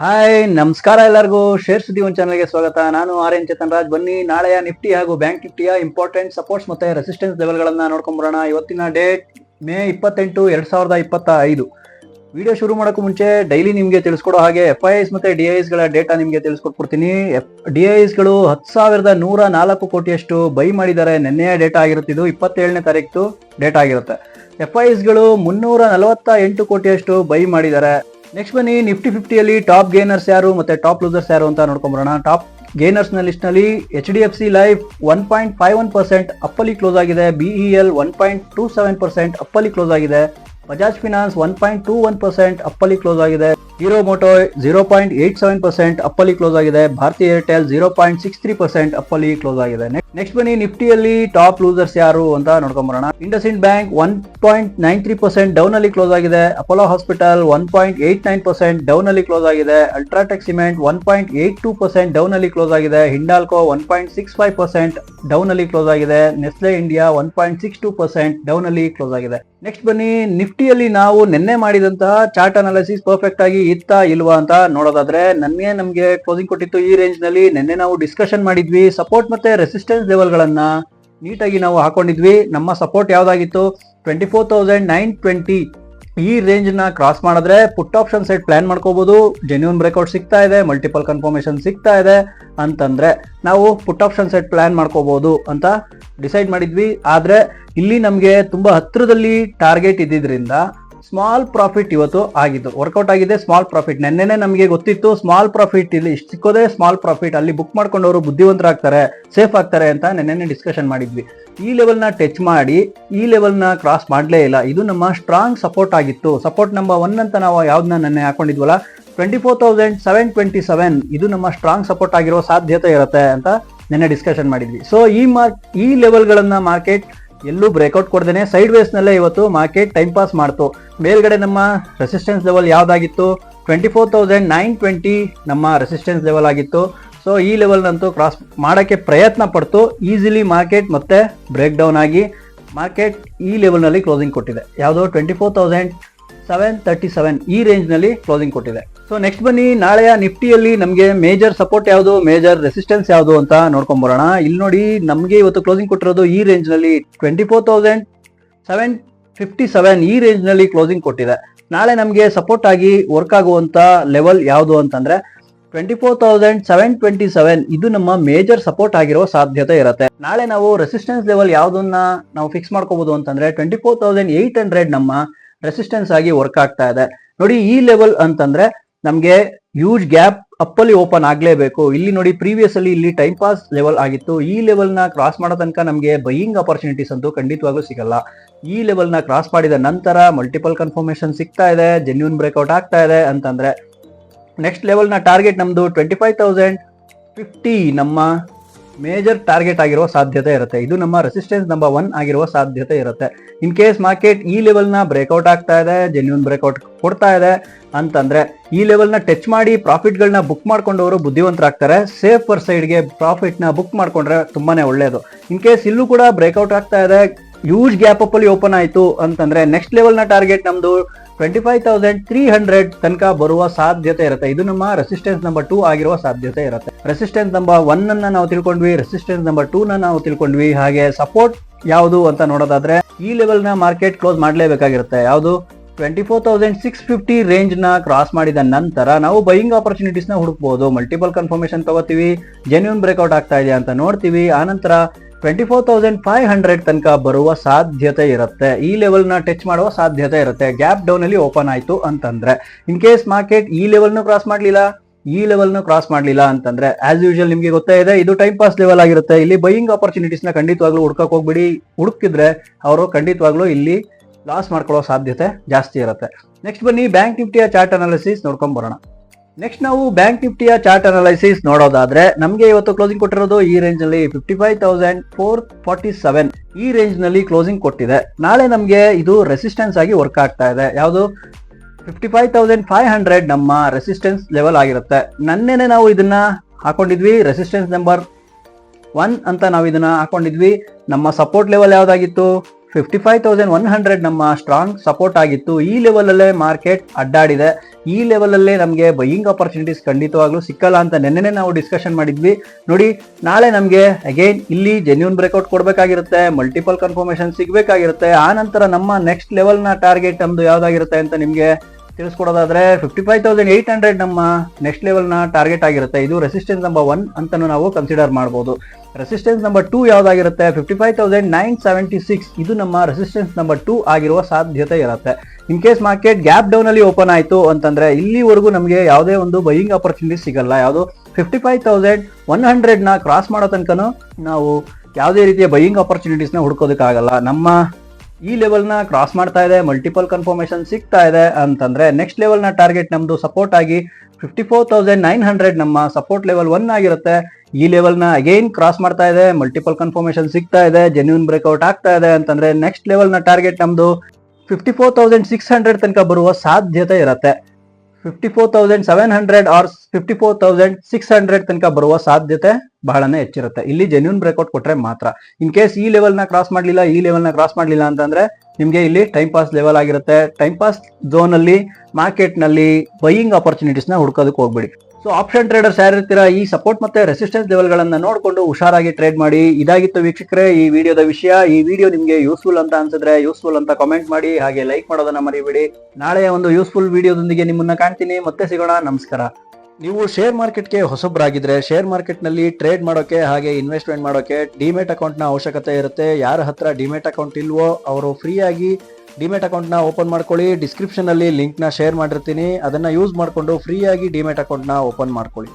Hi ನಮಸ್ಕಾರ ಎಲ್ಲರಿಗೂ. Share ಸುದ್ದಿ ಒಂದು ಚಾನಲ್ಗೆ ಸ್ವಾಗತ. ನಾನು ಆರ್ ಎನ್ ಚೇತನ್ ರಾಜ್. ಬನ್ನಿ, ನಾಳೆಯ ನಿಫ್ಟಿ ಹಾಗೂ ಬ್ಯಾಂಕ್ ನಿಫ್ಟಿಯ ಇಂಪಾರ್ಟೆಂಟ್ ಸಪೋರ್ಟ್ಸ್ ಮತ್ತೆ ರೆಸಿಸ್ಟೆನ್ಸ್ ಲೆವೆಲ್ಗಳನ್ನ ನೋಡ್ಕೊಂಬರೋಣ. ಇವತ್ತಿನ ಡೇಟ್ ಮೇ ಇಪ್ಪತ್ತೆಂಟು, ಎರಡ್ ಸಾವಿರದ ಇಪ್ಪತ್ತ ಐದು ವಿಡಿಯೋ ಶುರು ಮಾಡೋಕ್ಕೂ ಮುಂಚೆ ಡೈಲಿ ನಿಮಗೆ ತಿಳಿಸ್ಕೊಡೋ ಹಾಗೆ ಎಫ್ ಐ ಎಸ್ ಮತ್ತೆ ಡಿ ಐ ಗಳ ಡೇಟಾ ನಿಮಗೆ ತಿಳಿಸ್ಕೊಟ್ಬಿಡ್ತೀನಿ. ಡಿ ಐ ಗಳು ಹತ್ತು ಸಾವಿರದ ನೂರ ನಾಲ್ಕು ಕೋಟಿಯಷ್ಟು ಬೈ ಮಾಡಿದ್ದಾರೆ ನಿನ್ನೆಯ ಡೇಟಾ ಆಗಿರುತ್ತೆ ಇದು ಇಪ್ಪತ್ತೇಳನೇ ತಾರೀಕು ಡೇಟಾ ಆಗಿರುತ್ತೆ. ಎಫ್ ಐ ಎಸ್ಗಳು ಮುನ್ನೂರ ನಲವತ್ತ ಎಂಟು ಕೋಟಿಯಷ್ಟು ಬೈ ಮಾಡಿದ್ದಾರೆ ನೆಕ್ಸ್ಟ್ ಬನ್ನಿ ನಿಫ್ಟಿ ಫಿಫ್ಟಿಯಲ್ಲಿ ಟಾಪ್ ಗೇನರ್ಸ್ ಯಾರು ಮತ್ತೆ ಟಾಪ್ ಲೂಸರ್ಸ್ ಯಾರು ಅಂತ ನೋಡ್ಕೊಂಬರೋಣ. ಟಾಪ್ ಗೇನರ್ಸ್ನ ಲಿಸ್ಟ್ನಲ್ಲಿ H D F C life one point five one percent ಅಪ್ಪಲ್ಲಿ close ಆಗಿದೆ. BEL one point two seven percent ಅಪ್ಪಲ್ಲಿ close ಆಗಿದೆ. Bajaj finance one point two one percent ಅಪ್ಪಲ್ಲಿ close ಆಗಿದೆ. Hero Moto zero point eight seven percent ಅಪ್ಪಲ್ಲಿ close ಆಗಿದೆ. Bharti Airtel zero point six three percent ಅಪ್ಪಲ್ಲಿ close ಆಗಿದೆ. Next ಬನ್ನಿ ನಿಫ್ಟಿಯಲ್ಲಿ top losers ಯಾರು ಅಂತ ನೋಡ್ಕೊಂಬರೋಣ IndusInd Bank one point nine three percent down ಅಲ್ಲಿ close ಆಗಿದೆ. Apollo hospital one point eight nine percent down ಅಲ್ಲಿ ಕ್ಲೋಸ್ ಆಗಿದೆ. UltraTech cement one point eight two percent down ಅಲ್ಲಿ ಕ್ಲೋಸ್ ಆಗಿದೆ. Hindalco one point six five percent down ಅಲ್ಲಿ close ಆಗಿದೆ. Nestle India one point six two percent down ಅಲ್ಲಿ close ಆಗಿದೆ. Next ಬನ್ನಿ ನಿಫ್ಟಿಯಲ್ಲಿ ನಾವು ನಿನ್ನೆ ಮಾಡಿದಂತಹ ಚಾರ್ಟ್ ಅನಾಲಿಸಿಸ್ ಪರ್ಫೆಕ್ಟ್ ಆಗಿ ಇತ್ತಾ ಇಲ್ವಾ ಅಂತ ನೋಡೋದಾದ್ರೆ ನನ್ನೇ ನಮಗೆ ಕ್ಲೋಸಿಂಗ್ ಕೊಟ್ಟಿತ್ತು ಈ ರೇಂಜ್ನಲ್ಲಿ. ನಿನ್ನೆ ನಾವು ಡಿಸ್ಕಷನ್ ಮಾಡಿದ್ವಿ ಸಪೋರ್ಟ್ ಮತ್ತೆ ರೆಸಿಸ್ಟೆನ್ಸ್ ಲೆವೆಲ್ ಗಳನ್ನ ನೀಟಾಗಿ ನಾವು ಹಾಕೊಂಡಿದ್ವಿ. ನಮ್ಮ support ಯಾವ್ದಾಗಿತ್ತು? Twenty four thousand nine twenty ಈ ರೇಂಜ್ನ ಕ್ರಾಸ್ ಮಾಡಿದ್ರೆ ಪುಟ್ ಆಪ್ಷನ್ ಸೈಡ್ ಪ್ಲಾನ್ ಮಾಡ್ಕೋಬಹುದು ಜೆನ್ಯೂನ್ ಬ್ರೇಕ್ಔಟ್ ಸಿಗ್ತಾ ಇದೆ ಮಲ್ಟಿಪಲ್ ಕನ್ಫರ್ಮೇಶನ್ ಸಿಗ್ತಾ ಇದೆ ಅಂತಂದ್ರೆ ನಾವು ಪುಟ್ ಆಪ್ಷನ್ ಸೈಡ್ ಪ್ಲಾನ್ ಮಾಡ್ಕೋಬಹುದು ಅಂತ ಡಿಸೈಡ್ ಮಾಡಿದ್ವಿ. ಆದ್ರೆ ಇಲ್ಲಿ ನಮಗೆ ತುಂಬಾ ಹತ್ರದಲ್ಲಿ ಟಾರ್ಗೆಟ್ ಇದ್ದಿದ್ರಿಂದ ಸ್ಮಾಲ್ ಪ್ರಾಫಿಟ್ ಇವತ್ತು ಆಗಿದ್ದು. ವರ್ಕೌಟ್ ಆಗಿದೆ ಸ್ಮಾಲ್ ಪ್ರಾಫಿಟ್ ನೆನ್ನೆನೆ ನಮಗೆ ಗೊತ್ತಿತ್ತು ಸ್ಮಾಲ್ ಪ್ರಾಫಿಟ್ ಇಲ್ಲಿ ಇಷ್ಟು ಸಿಕ್ಕೋದೇ ಸ್ಮಾಲ್ ಪ್ರಾಫಿಟ್ ಅಲ್ಲಿ ಬುಕ್ ಮಾಡ್ಕೊಂಡವರು ಬುದ್ಧಿವಂತರಾಗ್ತಾರೆ ಸೇಫ್ ಆಗ್ತಾರೆ ಅಂತ ನೆನ್ನೆನೆ ಡಿಸ್ಕಷನ್ ಮಾಡಿದ್ವಿ. ಈ ಲೆವೆಲ್ನ ಟಚ್ ಮಾಡಿ, ಈ ಲೆವೆಲ್ನ ಕ್ರಾಸ್ ಮಾಡಲೇ ಇಲ್ಲ. ಇದು ನಮ್ಮ ಸ್ಟ್ರಾಂಗ್ ಸಪೋರ್ಟ್ ಆಗಿತ್ತು. ಸಪೋರ್ಟ್ ನಂಬರ್ ಒನ್ ಅಂತ ನಾವು ಯಾವ್ದನ್ನ ನೆನ್ನೆ ಹಾಕೊಂಡಿದ್ವಲ್ಲ? Twenty four thousand seven twenty seven ಇದು ನಮ್ಮ ಸ್ಟ್ರಾಂಗ್ ಸಪೋರ್ಟ್ ಆಗಿರೋ ಸಾಧ್ಯತೆ ಇರುತ್ತೆ ಅಂತ ನೆನ್ನೆ ಡಿಸ್ಕಷನ್ ಮಾಡಿದ್ವಿ. ಸೊ ಈ ಮಾರ್ಕ್ ಈ ಲೆವೆಲ್ಗಳನ್ನು ಮಾರ್ಕೆಟ್ ಎಲ್ಲೂ ಬ್ರೇಕ್ಔಟ್ ಕೊಡ್ದೇನೆ. ಸೈಡ್ ವೇಸ್ನಲ್ಲೇ ಇವತ್ತು ಮಾರ್ಕೆಟ್ ಟೈಮ್ ಪಾಸ್ ಮಾಡ್ತು. ಮೇಲ್ಗಡೆ ನಮ್ಮ resistance level ಯಾವುದಾಗಿತ್ತು? Twenty four thousand nine twenty ನಮ್ಮ ರೆಸಿಸ್ಟೆನ್ಸ್ ಲೆವೆಲ್ ಆಗಿತ್ತು. ಸೊ ಈ ಲೆವೆಲ್ನಂತೂ ಕ್ರಾಸ್ ಮಾಡೋಕ್ಕೆ ಪ್ರಯತ್ನ ಪಡ್ತು. ಈಸಿಲಿ ಮಾರ್ಕೆಟ್ ಮತ್ತೆ ಬ್ರೇಕ್ ಡೌನ್ ಆಗಿ ಮಾರ್ಕೆಟ್ ಈ ಲೆವೆಲ್ನಲ್ಲಿ ಕ್ಲೋಸಿಂಗ್ ಕೊಟ್ಟಿದೆ. ಯಾವುದೋ twenty four thousand seven thirty seven ಈ ರೇಂಜ್ನಲ್ಲಿ ಕ್ಲೋಸಿಂಗ್ ಕೊಟ್ಟಿದೆ. ಸೊ ನೆಕ್ಸ್ಟ್ ಬನ್ನಿ. ನಾಳೆಯ ನಿಫ್ಟಿಯಲ್ಲಿ ನಮಗೆ ಮೇಜರ್ ಸಪೋರ್ಟ್ ಯಾವುದು ಮೇಜರ್ ರೆಸಿಸ್ಟೆನ್ಸ್ ಯಾವುದು ಅಂತ ನೋಡ್ಕೊಂಬರೋಣ. ಇಲ್ಲಿ ನೋಡಿ, ನಮಗೆ ಇವತ್ತು ಕ್ಲೋಸಿಂಗ್ ಕೊಟ್ಟಿರೋದು ಈ ರೇಂಜ್ನಲ್ಲಿ twenty four thousand seven fifty seven ಈ ರೇಂಜ್ನಲ್ಲಿ ಕ್ಲೋಸಿಂಗ್ ಕೊಟ್ಟಿದೆ. ನಾಳೆ ನಮಗೆ ಸಪೋರ್ಟ್ ಆಗಿ ವರ್ಕ್ ಆಗುವಂತ ಲೆವೆಲ್ ಯಾವುದು ಅಂತಂದ್ರೆ twenty four thousand seven twenty seven ಇದು ನಮ್ಮ ಮೇಜರ್ ಸಪೋರ್ಟ್ ಆಗಿರೋ ಸಾಧ್ಯತೆ ಇರುತ್ತೆ. ನಾಳೆ ನಾವು ರೆಸಿಸ್ಟೆನ್ಸ್ ಲೆವೆಲ್ ಯಾವುದನ್ನ ನಾವು ಫಿಕ್ಸ್ ಮಾಡ್ಕೋಬಹುದು ಅಂತಂದ್ರೆ twenty four thousand eight hundred ನಮ್ಮ ರೆಸಿಸ್ಟೆನ್ಸ್ ಆಗಿ ವರ್ಕ್ ಆಗ್ತಾ ಇದೆ. ನೋಡಿ, ಈ ಲೆವೆಲ್ ಅಂತಂದ್ರೆ ನಮಗೆ ಹ್ಯೂಜ್ ಗ್ಯಾಪ್ ಅಪ್ಪಲ್ಲಿ ಓಪನ್ ಆಗ್ಲೇಬೇಕು. ಇಲ್ಲಿ ನೋಡಿ ಪ್ರೀವಿಯಸ್ ಅಲ್ಲಿ ಇಲ್ಲಿ ಟೈಮ್ ಪಾಸ್ ಲೆವೆಲ್ ಆಗಿತ್ತು. ಈ ಲೆವೆಲ್ನ ಕ್ರಾಸ್ ಮಾಡೋ ತನಕ ನಮಗೆ ಬೈಯಿಂಗ್ ಅಪರ್ಚುನಿಟೀಸ್ ಅಂತೂ ಖಂಡಿತವಾಗ್ಲೂ ಸಿಗಲ್ಲ. ಈ ಲೆವೆಲ್ನ ಕ್ರಾಸ್ ಮಾಡಿದ ನಂತರ ಮಲ್ಟಿಪಲ್ ಕನ್ಫರ್ಮೇಶನ್ ಸಿಗ್ತಾ ಇದೆ ಜೆನ್ಯೂನ್ ಬ್ರೇಕ್ಔಟ್ ಆಗ್ತಾ ಇದೆ ಅಂತಂದ್ರೆ ನೆಕ್ಸ್ಟ್ ಲೆವೆಲ್ನ ಟಾರ್ಗೆಟ್ ನಮ್ದು ಟ್ವೆಂಟಿ ಫೈವ್ ತೌಸಂಡ್ ಫಿಫ್ಟಿ ನಮ್ಮ ಮೇಜರ್ ಟಾರ್ಗೆಟ್ ಆಗಿರುವ ಸಾಧ್ಯತೆ ಇರುತ್ತೆ. ಇದು ನಮ್ಮ ರೆಸಿಸ್ಟೆನ್ಸ್ ನಂಬರ್ ಒನ್ ಆಗಿರುವ ಸಾಧ್ಯತೆ ಇರುತ್ತೆ. ಇನ್ ಕೇಸ್ ಮಾರ್ಕೆಟ್ ಈ ಲೆವೆಲ್ನ ಬ್ರೇಕ್ಔಟ್ ಆಗ್ತಾ ಇದೆ ಜೆನ್ಯೂನ್ ಬ್ರೇಕ್ಔಟ್ ಕೊಡ್ತಾ ಇದೆ ಅಂತಂದ್ರೆ, ಈ ಲೆವೆಲ್ನ ಟಚ್ ಮಾಡಿ ಪ್ರಾಫಿಟ್ ಗಳನ್ನ ಬುಕ್ ಮಾಡ್ಕೊಂಡವರು ಬುದ್ಧಿವಂತರಾಗ್ತಾರೆ. ಸೇಫರ್ ಸೈಡ್ಗೆ ಪ್ರಾಫಿಟ್ನ ಬುಕ್ ಮಾಡ್ಕೊಂಡ್ರೆ ತುಂಬಾನೇ ಒಳ್ಳೇದು. ಇನ್ ಕೇಸ್ ಇಲ್ಲೂ ಕೂಡ ಬ್ರೇಕ್ಔಟ್ ಆಗ್ತಾ ಇದೆ ಹ್ಯೂಜ್ ಗ್ಯಾಪ್ ಅಲ್ಲಿ ಓಪನ್ ಆಯಿತು ಅಂತಂದ್ರೆ ನೆಕ್ಸ್ಟ್ ಲೆವೆಲ್ನ ಟಾರ್ಗೆಟ್ ನಮ್ದು twenty five thousand three hundred ತನಕ ಬರುವ ಸಾಧ್ಯತೆ ಇರುತ್ತೆ. ಇದು ನಮ್ಮ ರೆಸಿಸ್ಟೆನ್ಸ್ ನಂಬರ್ ಟೂ ಆಗಿರುವ ಸಾಧ್ಯತೆ ಇರುತ್ತೆ. ರೆಸಿಸ್ಟೆನ್ಸ್ ನಂಬರ್ ಒನ್ ಅನ್ನ ನಾವು ತಿಳ್ಕೊಂಡ್ವಿ ರೆಸಿಸ್ಟೆನ್ಸ್ ನಂಬರ್ ಟೂ ನ ನಾವು ತಿಳ್ಕೊಂಡ್ವಿ. ಹಾಗೆ ಸಪೋರ್ಟ್ ಯಾವುದು ಅಂತ ನೋಡೋದಾದ್ರೆ ಈ ಲೆವೆಲ್ನ ಮಾರ್ಕೆಟ್ ಕ್ಲೋಸ್ ಮಾಡಲೇಬೇಕಾಗಿರುತ್ತೆ. ಯಾವುದು? Twenty four thousand six fifty ರೇಂಜ್ನ cross ಮಾಡಿದ ನಂತರ ನಾವು ಬೈಯಿಂಗ್ ಆಪರ್ಚುನಿಟೀಸ್ನ ಹುಡುಕ್ಬೋದು. ಮಲ್ಟಿಪಲ್ ಕನ್ಫರ್ಮೇಶನ್ ತಗೋತೀವಿ. ಜೆನ್ಯೂನ್ ಬ್ರೇಕ್ಔಟ್ ಆಗ್ತಾ ಇದೆ ಅಂತ ನೋಡ್ತೀವಿ. ಆನಂತರ twenty four thousand five hundred ತನಕ ಬರುವ ಸಾಧ್ಯತೆ ಇರುತ್ತೆ. ಈ ಲೆವೆಲ್ನ ಟಚ್ ಮಾಡುವ ಸಾಧ್ಯತೆ ಇರುತ್ತೆ. ಗ್ಯಾಪ್ ಡೌನ್ ಅಲ್ಲಿ ಓಪನ್ ಆಯಿತು ಅಂತಂದ್ರೆ. ಇನ್ ಕೇಸ್ ಮಾರ್ಕೆಟ್ ಈ ಲೆವೆಲ್ ನು ಕ್ರಾಸ್ ಮಾಡಲಿಲ್ಲ, ಈ ಲೆವೆಲ್ ನು ಕ್ರಾಸ್ ಮಾಡಲಿಲ್ಲ ಅಂತಂದ್ರೆ ಆಸ್ ಯೂಶಲ್ ನಿಮ್ಗೆ ಗೊತ್ತೇ ಇದೆ, ಇದು ಟೈಮ್ ಪಾಸ್ ಲೆವೆಲ್ ಆಗಿರುತ್ತೆ. ಇಲ್ಲಿ ಬೈಯಿಂಗ್ ಆಪರ್ಚುನಿಟೀಸ್ನ ಖಂಡಿತವಾಗ್ಲೂ ಹುಡ್ಕಕ್ ಹೋಗ್ಬಿಡಿ. ಹುಡುಕಿದ್ರೆ ಅವರು ಖಂಡಿತವಾಗ್ಲೂ ಇಲ್ಲಿ ಲಾಸ್ ಮಾಡ್ಕೊಳ್ಳೋ ಸಾಧ್ಯತೆ ಜಾಸ್ತಿ ಇರುತ್ತೆ. ನೆಕ್ಸ್ಟ್ ಬನ್ನಿ ಬ್ಯಾಂಕ್ ನಿಫ್ಟಿಯ ಚಾರ್ಟ್ ಅನಾಲಿಸಿಸ್ ನೋಡ್ಕೊಂಡ್ ಬರೋಣ. ನೆಕ್ಸ್ಟ್ ನಾವು ಬ್ಯಾಂಕ್ ನಿಫ್ಟಿಯ ಚಾರ್ಟ್ ಅನಾಲಿಸಿಸ್ ನೋಡೋದಾದ್ರೆ ನಮಗೆ ಇವತ್ತು ಕ್ಲೋಸಿಂಗ್ ಕೊಟ್ಟಿರೋದು ಈ ರೇಂಜ್ನಲ್ಲಿ fifty five thousand four forty seven ಈ ರೇಂಜ್ನಲ್ಲಿ ಕ್ಲೋಸಿಂಗ್ ಕೊಟ್ಟಿದೆ. ನಾಳೆ ನಮಗೆ ಇದು ರೆಸಿಸ್ಟೆನ್ಸ್ ಆಗಿ ವರ್ಕ್ ಆಗ್ತಾ ಇದೆ. ಯಾವುದು? Fifty five thousand five hundred ನಮ್ಮ ರೆಸಿಸ್ಟೆನ್ಸ್ ಲೆವೆಲ್ ಆಗಿರುತ್ತೆ. ನನ್ನೇನೆ ನಾವು ಇದನ್ನ ಹಾಕೊಂಡಿದ್ವಿ ರೆಸಿಸ್ಟೆನ್ಸ್ ನಂಬರ್ ಒನ್ ಅಂತ ನಾವು ಇದನ್ನ ಹಾಕೊಂಡಿದ್ವಿ. ನಮ್ಮ support level ಯಾವ್ದಾಗಿತ್ತು? Fifty five thousand one hundred ನಮ್ಮ ಸ್ಟ್ರಾಂಗ್ ಸಪೋರ್ಟ್ ಆಗಿತ್ತು. ಈ ಲೆವೆಲಲ್ಲೇ ಮಾರ್ಕೆಟ್ ಅಡ್ಡಾಡಿದೆ. ಈ ಲೆವೆಲಲ್ಲೇ ನಮಗೆ ಬೈಯಿಂಗ್ ಆಪರ್ಚುನಿಟೀಸ್ ಖಂಡಿತವಾಗ್ಲೂ ಸಿಕ್ಕಲ್ಲ ಅಂತ ನಿನ್ನೆ ನಾವು ಡಿಸ್ಕಷನ್ ಮಾಡಿದ್ವಿ. ನೋಡಿ, ನಾಳೆ ನಮಗೆ ಅಗೈನ್ ಇಲ್ಲಿ ಜೆನ್ಯೂನ್ ಬ್ರೇಕ್ಔಟ್ ಕೊಡಬೇಕಾಗಿರುತ್ತೆ ಮಲ್ಟಿಪಲ್ ಕನ್ಫರ್ಮೇಶನ್ ಸಿಗಬೇಕಾಗಿರುತ್ತೆ, ಆ ನಂತರ ನಮ್ಮ ನೆಕ್ಸ್ಟ್ ಲೆವೆಲ್ನ ಟಾರ್ಗೆಟ್ ನಮ್ದು ಯಾವುದಾಗಿರುತ್ತೆ ಅಂತ ನಿಮಗೆ ತಿಳಿಸ್ಕೊಡೋದಾದ್ರೆ fifty five thousand eight hundred ನಮ್ಮ ನೆಕ್ಸ್ಟ್ ಲೆವೆಲ್ನ ಟಾರ್ಗೆಟ್ ಆಗಿರುತ್ತೆ. ಇದು ರೆಸಿಸ್ಟೆನ್ಸ್ ನಂಬರ್ ಒನ್ ಅಂತಲೂ ನಾವು ಕನ್ಸಿಡರ್ ಮಾಡ್ಬೋದು. Resistance number two ಯಾವ್ದಾಗಿರುತ್ತೆ? Fifty five thousand nine seventy six ಇದು ನಮ್ಮ ರೆಸಿಸ್ಟೆನ್ಸ್ ನಂಬರ್ ಟೂ ಆಗಿರುವ ಸಾಧ್ಯತೆ ಇರುತ್ತೆ. In case market gap down ಅಲ್ಲಿ ಓಪನ್ ಆಯಿತು ಅಂತಂದ್ರೆ ಇಲ್ಲಿವರೆಗೂ ನಮಗೆ ಯಾವುದೇ ಒಂದು ಬೈಯಿಂಗ್ ಆಪರ್ಚುನಿಟಿ ಸಿಗಲ್ಲ. ಯಾವುದು? ಫಿಫ್ಟಿ ಫೈವ್ ತೌಸಂಡ್ ಒನ್ ಹಂಡ್ರೆಡ್ನ ಕ್ರಾಸ್ ಮಾಡೋ ತನಕನೂ ನಾವು ಯಾವುದೇ ರೀತಿಯ ಬೈಯಿಂಗ್ ಆಪರ್ಚುನಿಟೀಸ್ನ ಹುಡ್ಕೋದಕ್ಕಾಗಲ್ಲ. ನಮ್ಮ ಈ ಲೆವೆಲ್ನ ಕ್ರಾಸ್ ಮಾಡ್ತಾ ಇದೆ ಮಲ್ಟಿಪಲ್ ಕನ್ಫರ್ಮೇಶನ್ ಸಿಗ್ತಾ ಇದೆ ಅಂತಂದ್ರೆ ನೆಕ್ಸ್ಟ್ ಲೆವೆಲ್ನ ಟಾರ್ಗೆಟ್ ನಮ್ದು ಸಪೋರ್ಟ್ ಆಗಿ fifty four thousand nine hundred ನಮ್ಮ ಸಪೋರ್ಟ್ ಲೆವೆಲ್ ಒನ್ ಆಗಿರುತ್ತೆ. ಈ ಲೆವೆಲ್ನ ಅಗೈನ್ ಕ್ರಾಸ್ ಮಾಡ್ತಾ ಇದೆ ಮಲ್ಟಿಪಲ್ ಕನ್ಫರ್ಮೇಶನ್ ಸಿಗ್ತಾ ಇದೆ ಜೆನ್ಯೂನ್ ಬ್ರೇಕ್ಔಟ್ ಆಗ್ತಾ ಇದೆ ಅಂತಂದ್ರೆ ನೆಕ್ಸ್ಟ್ ಲೆವೆಲ್ನ ಟಾರ್ಗೆಟ್ ನಮ್ದು fifty four thousand six hundred ತನಕ ಬರುವ ಸಾಧ್ಯತೆ ಇರುತ್ತೆ. Fifty four thousand seven hundred or fifty four thousand six hundred ತನಕ ಬರುವ ಸಾಧ್ಯತೆ ಬಹಳನೇ ಹೆಚ್ಚಿರುತ್ತೆ. ಇಲ್ಲಿ ಜೆನ್ಯೂನ್ ಬ್ರೇಕ್ಔಟ್ ಕೊಟ್ರೆ ಮಾತ್ರ. ಇನ್ ಕೇಸ್ ಈ ಲೆವೆಲ್ನ ಕ್ರಾಸ್ ಮಾಡಲಿಲ್ಲ, ಈ ಲೆವೆಲ್ನ ಕ್ರಾಸ್ ಮಾಡಲಿಲ್ಲ ಅಂತಂದ್ರೆ ನಿಮಗೆ ಇಲ್ಲಿ ಟೈಮ್ ಪಾಸ್ ಲೆವೆಲ್ ಆಗಿರುತ್ತೆ. ಟೈಮ್ ಪಾಸ್ ಝೋನ್ ಅಲ್ಲಿ ಮಾರ್ಕೆಟ್ನಲ್ಲಿ ಬೈಯಿಂಗ್ ಆಪರ್ಚುನಿಟೀಸ್ನ ಹುಡುಕೋದಕ್ಕೆ ಹೋಗ್ಬೇಡಿ. ಸೊ ಆಪ್ಷನ್ ಟ್ರೇಡರ್ಸ್ ಯಾರಿರ್ತೀರಾ ಈ ಸಪೋರ್ಟ್ ಮತ್ತೆ ರೆಸಿಸ್ಟೆನ್ಸ್ ಲೆವೆಲ್ ಗಳನ್ನ ನೋಡಿಕೊಂಡು ಹುಷಾರಾಗಿ ಟ್ರೇಡ್ ಮಾಡಿ. ಇದಾಗಿತ್ತು ವೀಕ್ಷಕರೇ ಈ ವಿಡಿಯೋದ ವಿಷಯ. ಈ ವಿಡಿಯೋ ನಿಮಗೆ ಯೂಸ್ಫುಲ್ ಅಂತ ಅನ್ಸಿದ್ರೆ ಯೂಸ್ಫುಲ್ ಅಂತ ಕಾಮೆಂಟ್ ಮಾಡಿ, ಹಾಗೆ ಲೈಕ್ ಮಾಡೋದನ್ನ ಮರಿಬೇಡಿ. ನಾಳೆ ಒಂದು ಯೂಸ್ಫುಲ್ ವಿಡಿಯೋದೊಂದಿಗೆ ನಿಮ್ಮನ್ನ ಕಾಣ್ತೀನಿ. ಮತ್ತೆ ಸಿಗೋಣ. ನಮಸ್ಕಾರ. ನೀವು ಶೇರ್ ಮಾರ್ಕೆಟ್ಗೆ ಹೊಸಬ್ರಾಗಿದ್ರೆ ಶೇರ್ ಮಾರ್ಕೆಟ್ನಲ್ಲಿ ಟ್ರೇಡ್ ಮಾಡೋಕೆ, ಹಾಗೆ ಇನ್ವೆಸ್ಟ್ಮೆಂಟ್ ಮಾಡೋಕೆ ಡಿಮೆಟ್ ಅಕೌಂಟ್ನ ಅವಶ್ಯಕತೆ ಇರುತ್ತೆ. ಯಾರ ಹತ್ರ ಡಿಮೆಟ್ ಅಕೌಂಟ್ ಇಲ್ವೋ, ಅವರು ಫ್ರೀಯಾಗಿ ಡಿಮೆಟ್ ಅಕೌಂಟ್ನ ಓಪನ್ ಮಾಡ್ಕೊಳ್ಳಿ. ಡಿಸ್ಕ್ರಿಪ್ಷನ್ ಲಿಂಕ್ನ ಶೇರ್ ಮಾಡಿರ್ತೀನಿ. ಅದನ್ನ ಯೂಸ್ ಮಾಡಿಕೊಂಡು ಫ್ರೀಯಾಗಿ ಡಿಮೆಟ್ ಅಕೌಂಟ್ನ ಓಪನ್ ಮಾಡ್ಕೊಳ್ಳಿ.